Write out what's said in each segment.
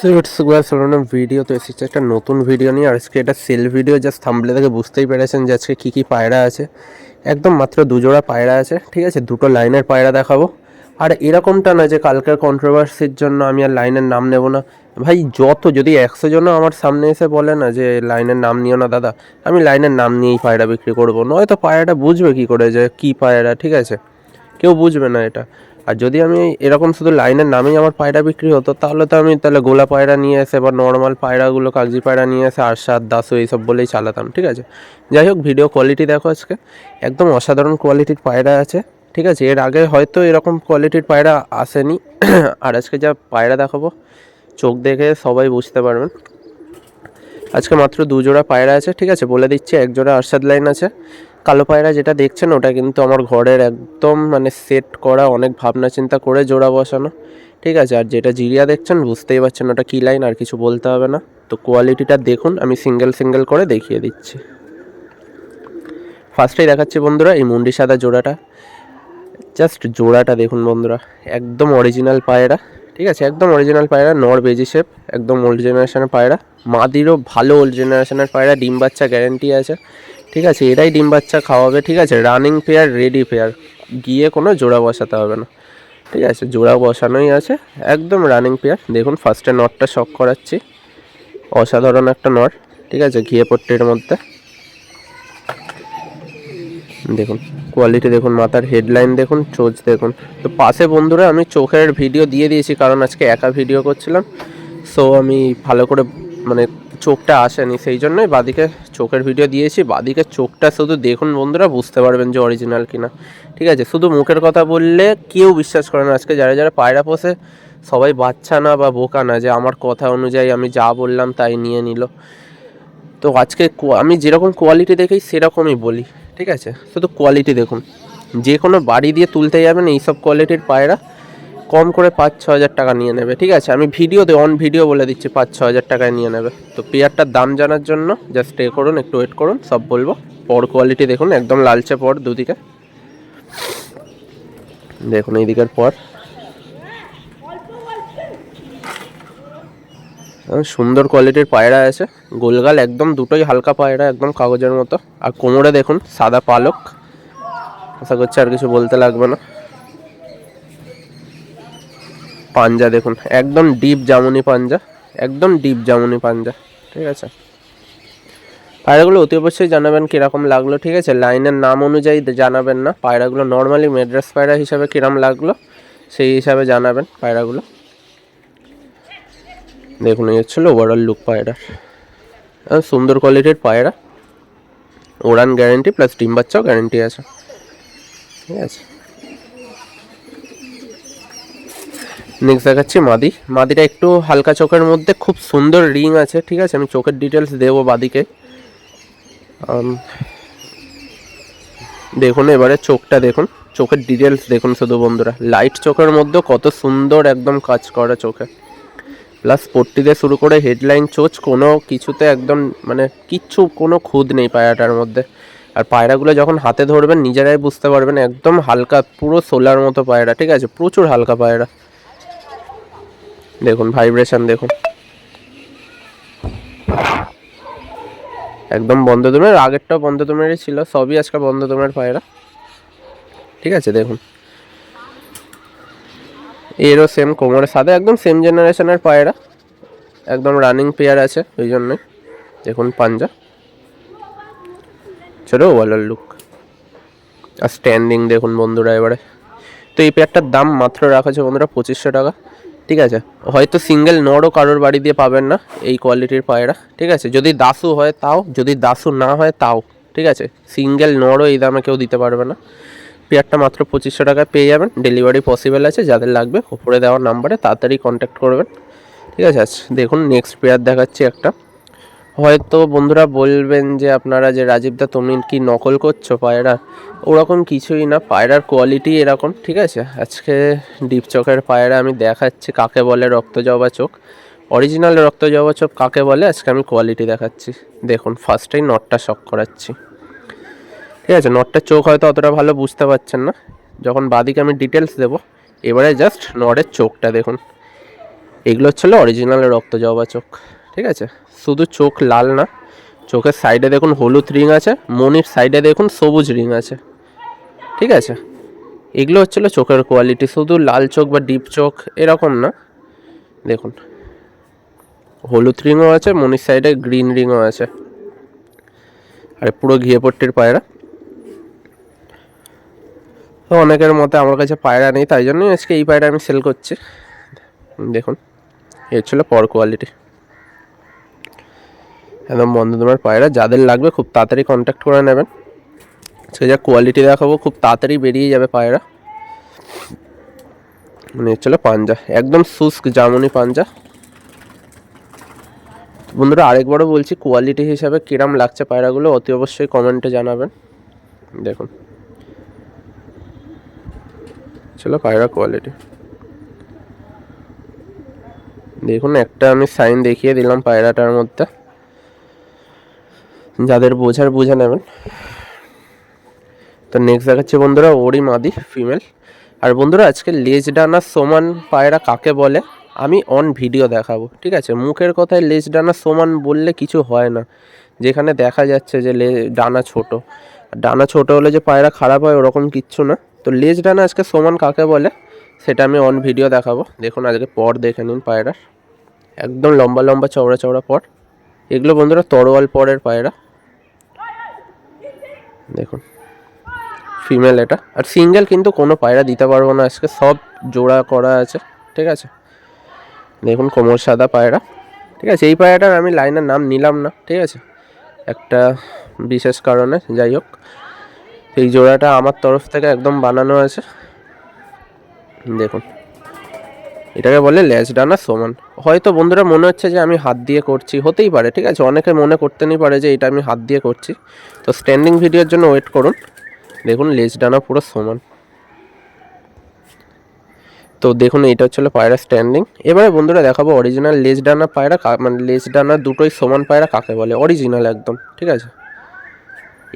Sweets গুয়া সালানো video, তো এসেছে একটা নতুন ভিডিও নিয়ে, আর আজকে এটা সেল ভিডিও, জাস্ট থাম্বলে থেকে বুঝতেই পেরেছেন যে আজকে কী কী পায়রা আছে। একদম মাত্র দুজোড়া পায়রা আছে, ঠিক আছে? দুটো লাইনের পায়রা দেখাবো। আর এরকমটা না যে কালকের কন্ট্রোভার্সির জন্য আমি আর লাইনের নাম নেব না। ভাই, যত, যদি একশো জনও আমার সামনে এসে বলে না যে লাইনের নাম নিও না, দাদা, আমি লাইনের নাম নিয়েই পায়রা বিক্রি করব। নয়তো পায়রাটা বুঝবে কী করে যে কী পায়রা, ঠিক আছে? কেউ বুঝবে না এটা। আর যদি আমি এরকম শুধু লাইনের নামেই আমার পায়রা বিক্রি হতো, তাহলে তো আমি তাহলে গোলা পায়রা নিয়ে এসে বা নর্মাল পায়রাগুলো, কাগজি পায়রা নিয়ে এসে আরশাদ দাসু এইসব বলেই চালাতাম, ঠিক আছে? যাই হোক ভিডিও কোয়ালিটি দেখো আজকে। একদম অসাধারণ কোয়ালিটির পায়রা আছে, ঠিক আছে? এর আগে হয়তো এরকম কোয়ালিটির পায়রা আসেনি। আর আজকে যা পায়রা দেখাবো, চোখ দেখে সবাই বুঝতে পারবেন। আজকে মাত্র দুজোড়া পায়রা আছে, ঠিক আছে? বলে দিচ্ছি এক জোড়া আরশাদ লাইন আছে। কালো পায়রা যেটা দেখছেন, ওটা কিন্তু আমার ঘরের একদম মানে সেট করা অনেক ভাবনা চিন্তা করে জোড়া বসানো। ঠিক আছে? আর যেটা জিরিয়া দেখছেন, বুঝতেই পারছেন ওটা কী লাইন আর কিছু বলতে হবে না। তো কোয়ালিটিটা দেখুন, আমি সিঙ্গেল সিঙ্গেল করে দেখিয়ে দিচ্ছি। ফার্স্টেই দেখাচ্ছি বন্ধুরা, এই মুন্ডি সাদা জোড়াটা। জাস্ট জোড়াটা দেখুন বন্ধুরা, একদম অরিজিনাল পায়রা। ঠিক আছে? একদম অরিজিনাল পায়রা, নর বেজি শেপ একদম ওল্ড জেনারেশনের পায়রা। মাদিরও ভালো ওল্ড জেনারেশনের পায়রা, ডিম বাচ্চা গ্যারেন্টি আছে। ঠিক আছে, এরাই ডিম বাচ্চা খাওয়াবে, ঠিক আছে? রানিং পেয়ার রেডি পেয়ার গিয়ে কোনো জোড়া বসাতে হবে না। ঠিক আছে, জোড়া বসানোই আছে। একদম রানিং পেয়ার দেখুন ফার্স্টে নটটা শক করাচ্ছি। অসাধারণ একটা নট ঠিক আছে, ঘিয়ে পট্টির মধ্যে। দেখুন কোয়ালিটি দেখুন, মাথার হেডলাইন দেখুন, চোচ দেখুন। তো পাশে বন্ধুরা, আমি চোখের ভিডিও দিয়ে দিয়েছি, কারণ আজকে একা ভিডিও করছিলাম। সো আমি ভালো করে মানে চোখটা আসেনি, সেই জন্যই বাদিকে চোখের ভিডিও দিয়েছি। বাদিকে চোখটা শুধু দেখুন বন্ধুরা, বুঝতে পারবেন যে অরিজিনাল কিনা। ঠিক আছে, শুধু মুখের কথা বললে কেউ বিশ্বাস করে না। আজকে যারা যারা পায়রা পোষে, সবাই বাচ্চা না বা বোকা না, যে আমার কথা অনুযায়ী আমি যা বললাম তাই নিয়ে নিল। তো আজকে আমি যেরকম কোয়ালিটি দেখি, সেরকমই বলি। ঠিক আছে, শুধু কোয়ালিটি দেখুন। যে কোনো বাড়ি দিয়ে তুলতে যাবেন, এইসব কোয়ালিটির পায়রা। কম করে পাঁচ, ছ হাজার টাকা নিয়ে নেবে, ঠিক আছে? আমি ভিডিওতে অন ভিডিও বলে দিচ্ছি, পাঁচ, ছ হাজার টাকায় নিয়ে নেবে। তো পেয়ারটার দাম জানার জন্য জাস্ট এ করুন, একটু ওয়েট করুন, সব বলব। পর কোয়ালিটি দেখুন, একদম লালচে পর দুদিকে। দেখুন এই দিকের পর সুন্দর কোয়ালিটির পায়রা আছে। গোলগাল একদম দুটোই হালকা পায়রা, একদম কাগজের মতো। আর কোমরে দেখুন, সাদা পালক। আশা করছি আর কিছু বলতে লাগবে না। পাঞ্জা দেখুন একদম ডিপ জামুনি পাঞ্জা একদম ডিপ জামুনি পাঞ্জা ঠিক আছে? পায়রাগুলো অতি অবশ্যই জানাবেন কীরকম লাগল ঠিক আছে? লাইনের নাম অনুযায়ী জানাবেন না পায়রাগুলো নর্মালি মেড্রাস পায়রা হিসাবে কিরম লাগল সেই হিসাবে জানাবেন পায়রাগুলো। দেখুন এই হচ্ছিল ওভারঅল লুক পায়রা। আহ, সুন্দর কোয়ালিটির পায়রা। ওড়ান গ্যারেন্টি প্লাস ডিম বাচ্চাও গ্যারেন্টি আছে। ঠিক আছে? নেক্সট দেখাচ্ছি, মাদি। মাদিটা একটু হালকা চোখের মধ্যে, খুব সুন্দর রিং আছে, ঠিক আছে? আমি চোখের ডিটেলস দেবো বাদিকে দেখুন, এবারে চোখটা দেখুন। চোখের ডিটেলস দেখুন শুধু বন্ধুরা। লাইট চোখের মধ্যেও কত সুন্দর একদম কাজ করা চোখে। প্লাস পট্টি দিয়ে শুরু করে হেডলাইন চোচ, কোনো কিছুতে একদম মানে কিচ্ছু, কোনো খুদ নেই পায়রাটার মধ্যে। আর পায়রাগুলো যখন হাতে ধরবেন, নিজেরাই বুঝতে পারবেন, একদম হালকা, পুরো সোলার মতো পায়রা, ঠিক আছে? প্রচুর হালকা পায়রা। দেখুন ভাইব্রেশন দেখুন। একদম বন্ধ দমের আগেরটাও বন্ধ দমেরই ছিল, সবই আজকে বন্ধ দমের পায়রা। ঠিক আছে, দেখুন। এরও সেম কোমরের সাদা একদম সেম জেনারেশনের পায়রা। একদম রানিং পেয়ার আছে, ওই জন্যই। দেখুন, পাঞ্জা। ছোটো ওভারঅল লুক আর স্ট্যান্ডিং দেখুন বন্ধুরা এবারে। তো এই পেয়ারটার দাম মাত্র রাখা আছে বন্ধুরা পঁচিশশো টাকা। ঠিক আছে? হয়তো সিঙ্গেল নড়ও কারোর বাড়ি দিয়ে পাবেন না এই কোয়ালিটির পায়রা, ঠিক আছে? যদি দাসু হয় তাও, যদি দাসু না হয় তাও, ঠিক আছে? সিঙ্গেল নড়ও এই দামে কেউ দিতে পারবে না। পেয়ারটা মাত্র পঁচিশশো টাকায় পেয়ে যাবেন। ডেলিভারি পসিবল আছে, যাদের লাগবে ওপরে দেওয়ার নাম্বারে তাড়াতাড়ি কন্ট্যাক্ট করবেন। ঠিক আছে? আচ্ছা দেখুন নেক্সট পেয়ার দেখাচ্ছি একটা। হয়তো বন্ধুরা বলবেন যে আপনারা যে রাজীবদা তুমি কি নকল করছ পায়রা? ওরকম কিছুই না, পায়রার কোয়ালিটি এরকম, ঠিক আছে? আজকে ডিপ চোখের পায়রা আমি দেখাচ্ছি, কাকে বলে রক্ত জবা চোখ? অরিজিনাল রক্ত জবা চোখ কাকে বলে? আজকে আমি কোয়ালিটি দেখাচ্ছি। দেখুন ফার্স্টেই নটটা শখ করাচ্ছি। ঠিক আছে নটটার চোখ হয়তো অতটা ভালো বুঝতে পারছেন না। যখন বাদিকে আমি ডিটেলস দেবো, এবারে জাস্ট নটের চোখটা দেখুন। এগুলো হচ্ছিল অরিজিনাল রক্ত জবা চোখ, ঠিক আছে? শুধু চোখ লাল না, চোখের সাইডে দেখুন হলুদ রিং আছে, মনির সাইডে দেখুন সবুজ রিং আছে। ঠিক আছে? এগুলো হচ্ছিল চোখের কোয়ালিটি শুধু লাল চোখ বা ডিপ চোখ এরকম না। দেখুন, হলুদ রিংও আছে, মনির সাইডে গ্রিন রিংও আছে। আর পুরো ঘিয়ে পট্টির পায়রা। তো অনেকের মতে আমার কাছে পায়রা নেই, তাই জন্যই আজকে এই পায়রা আমি সেল করছি। দেখুন এই হচ্ছিল পর কোয়ালিটি একদম বন্ধুদের পায়রা। যাদের লাগবে খুব তাড়াতাড়ি কন্ট্যাক্ট করে নেবেন। আজকে যা কোয়ালিটি দেখাবো, খুব তাড়াতাড়ি বেরিয়ে যাবে পায়রা। মানে হচ্ছিল পাঞ্জা, একদম শুষ্ক জামুনি পাঞ্জা। বন্ধুরা, আরেকবারও বলছি কোয়ালিটি হিসাবে কিরাম লাগছে পায়রাগুলো, অতি অবশ্যই কমেন্টে জানাবেন। দেখুন। চলো পায়রা কোয়ালিটি দেখুন, একটা আমি সাইন দেখিয়ে দিলাম পায়রাটার মধ্যে। যাদের বোঝার বুঝে নেবেন। তো নেক্সট দেখাচ্ছে বন্ধুরা, ওরই মাদি ফিমেল আর বন্ধুরা, আজকে লেজ ডানা সমান পায়রা কাকে বলে? আমি অন ভিডিও দেখাবো, ঠিক আছে? মুখের কথায় লেজ ডানা সমান বললে কিছু হয় না। যেখানে দেখা যাচ্ছে যে লে, ডানা ছোট। ডানা ছোট হলে যে পায়রা খারাপ হয়, ওরকম কিচ্ছু না। তো লেজ ডানা আজকে সমান কাকে বলে, সেটা আমি অন ভিডিও দেখাবো। দেখুন, আজকে পর দেখে নিন পায়রার। একদম লম্বা লম্বা চওড়া চওড়া পর। এগুলো বন্ধুরা, তরোয়াল পরের পায়রা। দেখুন। ফিমেল এটা। আর সিঙ্গেল কিন্তু কোনো পায়রা দিতে পারব না আজকে। সব জোড়া করা আছে, ঠিক আছে? দেখুন, কোমর সাদা পায়রা, ঠিক আছে? এই পায়রাটার আমি লাইনের নাম নিলাম না, ঠিক আছে? একটা বিশেষ কারণে, যাই হোক। এই জোড়াটা আমার তরফ থেকে একদম বানানো আছে। দেখুন। এটাকে বলে ল্যাচ ডানা সমান। হয়তো বন্ধুরা মনে হচ্ছে যে আমি হাত দিয়ে করছি, হতেই পারে, ঠিক আছে? অনেকে মনে করতে নেই পারে যে এটা আমি হাত দিয়ে করছি। তো স্ট্যান্ডিং ভিডিওর জন্য ওয়েট করুন। দেখুন, লেজ ডানা পুরো সমান। তো দেখুন এটা হচ্ছিল পায়রা স্ট্যান্ডিং এবারে বন্ধুরা দেখাবো অরিজিনাল লেজ ডানা পায়রা মানে লেজ ডানা দুটোই সমান পায়রা কাকে বলে? অরিজিনাল একদম, ঠিক আছে?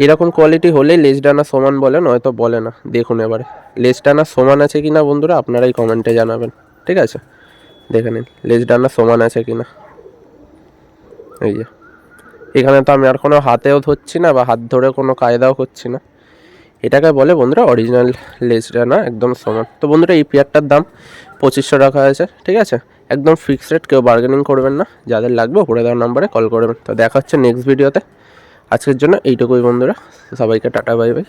এরকম কোয়ালিটি হলেই লেজ ডানা সমান বলে, নয়তো বলে না। দেখুন এবারে, লেজ ডানা সমান আছে কি না বন্ধুরা আপনারাই কমেন্টে জানাবেন, ঠিক আছে? দেখে নিন, লেজ ডানা সমান আছে কি না এই যে, এখানে তো আমি আর কোনো হাতেও ধরছি না বা হাত ধরে কোনো কায়দাও করছি না। এটাকে বলে বন্ধুরা অরিজিনাল লেজ ডানা, একদম সমান। তো বন্ধুরা এই পেয়ারটার দাম পঁচিশশো টাকা আছে ঠিক আছে? একদম ফিক্সড রেট কেউ বার্গেনিং করবেন না। যাদের লাগবে উপরে দেওয়ার নাম্বারে কল করবেন। তো দেখা হচ্ছে নেক্সট ভিডিওতে আজকের জন্য এইটুকুই বন্ধুরা। সবাইকে টাটা বাই বাই